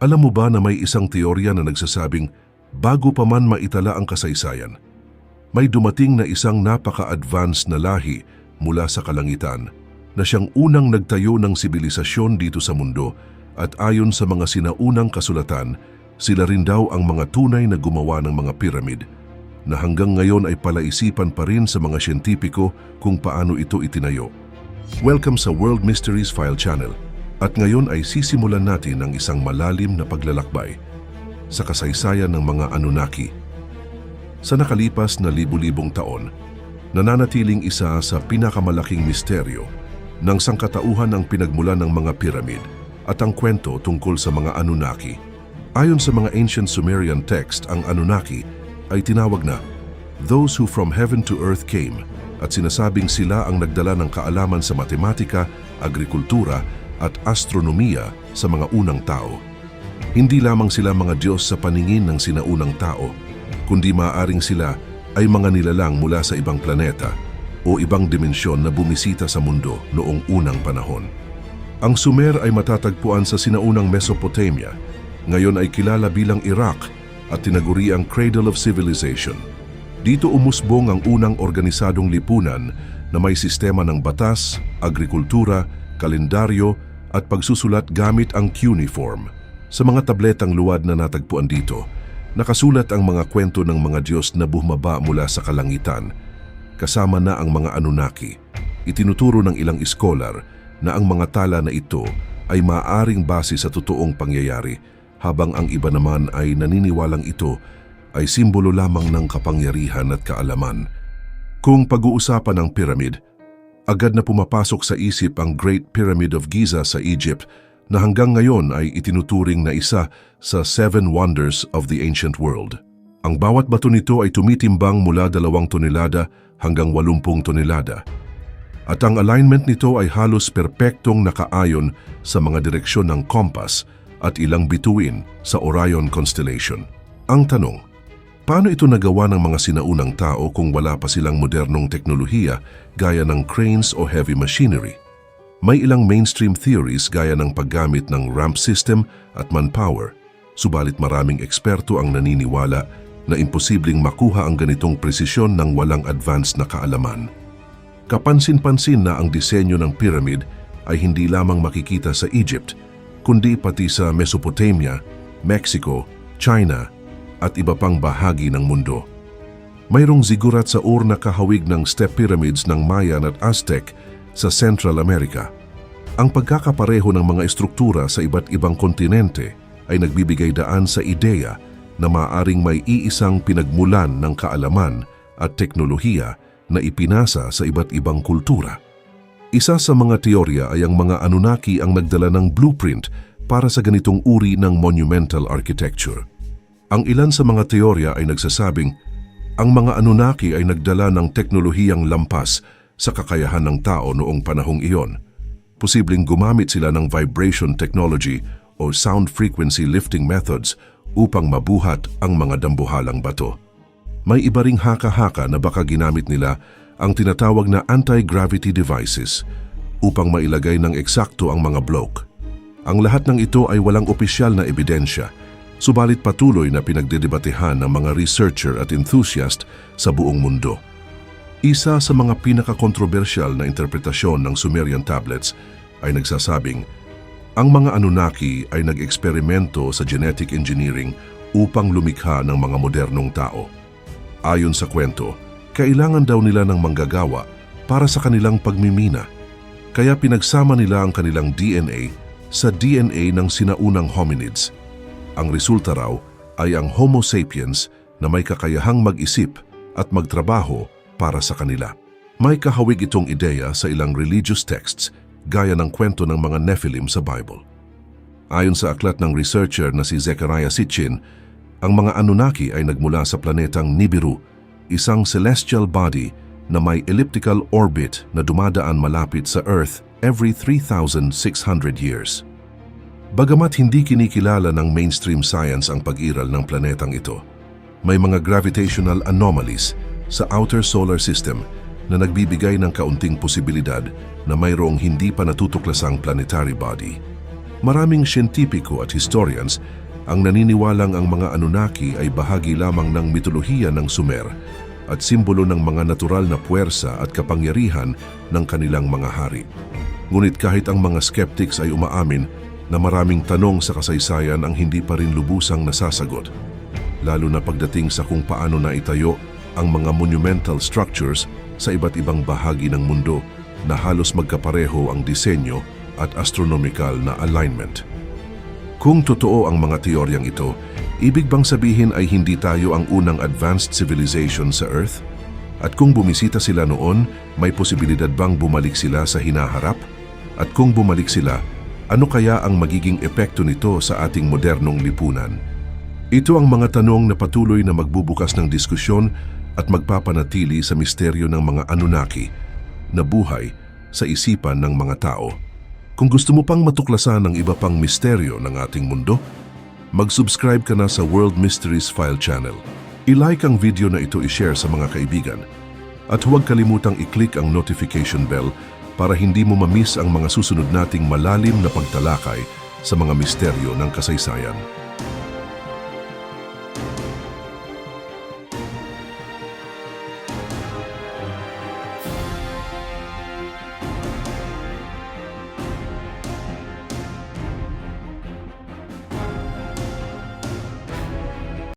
Alam mo ba na may isang teorya na nagsasabing bago pa man maitala ang kasaysayan, may dumating na isang napaka-advanced na lahi mula sa kalangitan na siyang unang nagtayo ng sibilisasyon dito sa mundo at ayon sa mga sinaunang kasulatan, sila rin daw ang mga tunay na gumawa ng mga piramid na hanggang ngayon ay palaisipan pa rin sa mga siyentipiko kung paano ito itinayo. Welcome sa World Mysteries File Channel at ngayon ay sisimulan natin ang isang malalim na paglalakbay sa kasaysayan ng mga Anunnaki. Sa nakalipas na libu-libong taon, nananatiling isa sa pinakamalaking misteryo ng sangkatauhan ang pinagmulan ng mga piramid at ang kwento tungkol sa mga Anunnaki. Ayon sa mga ancient Sumerian text, ang Anunnaki ay tinawag na those who from heaven to earth came at sinasabing sila ang nagdala ng kaalaman sa matematika, agrikultura at astronomiya sa mga unang tao. Hindi lamang sila mga Diyos sa paningin ng sinaunang tao, kundi maaaring sila ay mga nilalang mula sa ibang planeta o ibang dimensyon na bumisita sa mundo noong unang panahon. Ang Sumer ay matatagpuan sa sinaunang Mesopotamia, ngayon ay kilala bilang Iraq at tinaguri ang Cradle of Civilization. Dito umusbong ang unang organisadong lipunan na may sistema ng batas, agrikultura, kalendaryo at pagsusulat gamit ang cuneiform. Sa mga tabletang luwad na natagpuan dito, nakasulat ang mga kwento ng mga Diyos na bumaba mula sa kalangitan, kasama na ang mga Anunnaki. Itinuturo ng ilang iskolar na ang mga tala na ito ay maaring base sa totoong pangyayari, habang ang iba naman ay naniniwalang ito ay simbolo lamang ng kapangyarihan at kaalaman. Kung pag-uusapan ng pyramid, agad na pumapasok sa isip ang Great Pyramid of Giza sa Egypt na hanggang ngayon ay itinuturing na isa sa Seven Wonders of the Ancient World. Ang bawat bato nito ay tumitimbang mula dalawang tonelada hanggang 80 tonelada. At ang alignment nito ay halos perpektong nakaayon sa mga direksyon ng compass at ilang bituin sa Orion Constellation. Ang tanong, Paano ito nagawa ng mga sinaunang tao kung wala pa silang modernong teknolohiya gaya ng cranes o heavy machinery? May ilang mainstream theories gaya ng paggamit ng ramp system at manpower, subalit maraming eksperto ang naniniwala na imposibleng makuha ang ganitong presisyon ng walang advanced na kaalaman. Kapansin-pansin na ang disenyo ng pyramid ay hindi lamang makikita sa Egypt, kundi pati sa Mesopotamia, Mexico, China, at iba pang bahagi ng mundo. Mayroong zigurat sa ur na kahawig ng step pyramids ng Mayan at Aztec sa Central America. Ang pagkakapareho ng mga estruktura sa iba't ibang kontinente ay nagbibigay daan sa ideya na maaring may iisang pinagmulan ng kaalaman at teknolohiya na ipinasa sa iba't ibang kultura. Isa sa mga teorya ay ang mga Anunnaki ang nagdala ng blueprint para sa ganitong uri ng monumental architecture. Ang ilan sa mga teorya ay nagsasabing ang mga Anunnaki ay nagdala ng teknolohiyang lampas sa kakayahan ng tao noong panahong iyon. Posibleng gumamit sila ng vibration technology o sound frequency lifting methods upang mabuhat ang mga dambuhalang bato. May iba ring haka-haka na baka ginamit nila ang tinatawag na anti-gravity devices upang mailagay ng eksakto ang mga bloke. Ang lahat ng ito ay walang opisyal na ebidensya subalit patuloy na pinagdedebatehan ng mga researcher at enthusiast sa buong mundo. Isa sa mga pinakakontrobersyal na interpretasyon ng Sumerian tablets ay nagsasabing ang mga Anunnaki ay nag-eksperimento sa genetic engineering upang lumikha ng mga modernong tao. Ayon sa kwento, kailangan daw nila ng manggagawa para sa kanilang pagmimina. Kaya pinagsama nila ang kanilang DNA sa DNA ng sinaunang hominids – ang resulta raw ay ang Homo sapiens na may kakayahang mag-isip at magtrabaho para sa kanila. May kahawig itong ideya sa ilang religious texts gaya ng kwento ng mga Nephilim sa Bible. Ayon sa aklat ng researcher na si Zechariah Sitchin, ang mga Anunnaki ay nagmula sa planetang Nibiru, isang celestial body na may elliptical orbit na dumadaan malapit sa Earth every 3,600 years. Bagamat hindi kinikilala ng mainstream science ang pag-iral ng planetang ito, may mga gravitational anomalies sa outer solar system na nagbibigay ng kaunting posibilidad na mayroong hindi pa natutuklasang planetary body. Maraming siyentipiko at historians ang naniniwalang ang mga Anunnaki ay bahagi lamang ng mitolohiya ng Sumer at simbolo ng mga natural na puwersa at kapangyarihan ng kanilang mga hari. Ngunit kahit ang mga skeptics ay umaamin na maraming tanong sa kasaysayan ang hindi pa rin lubusang nasasagot, lalo na pagdating sa kung paano na itayo ang mga monumental structures sa iba't ibang bahagi ng mundo na halos magkapareho ang disenyo at astronomical na alignment. Kung totoo ang mga teoryang ito, ibig bang sabihin ay hindi tayo ang unang advanced civilization sa Earth? At kung bumisita sila noon, may posibilidad bang bumalik sila sa hinaharap? At kung bumalik sila, ano kaya ang magiging epekto nito sa ating modernong lipunan? Ito ang mga tanong na patuloy na magbubukas ng diskusyon at magpapanatili sa misteryo ng mga Anunnaki na buhay sa isipan ng mga tao. Kung gusto mo pang matuklasan ang iba pang misteryo ng ating mundo, mag-subscribe ka na sa World Mysteries File channel. I-like ang video na ito i-share sa mga kaibigan. At huwag kalimutang i-click ang notification bell para hindi mo mamiss ang mga susunod nating malalim na pagtalakay sa mga misteryo ng kasaysayan.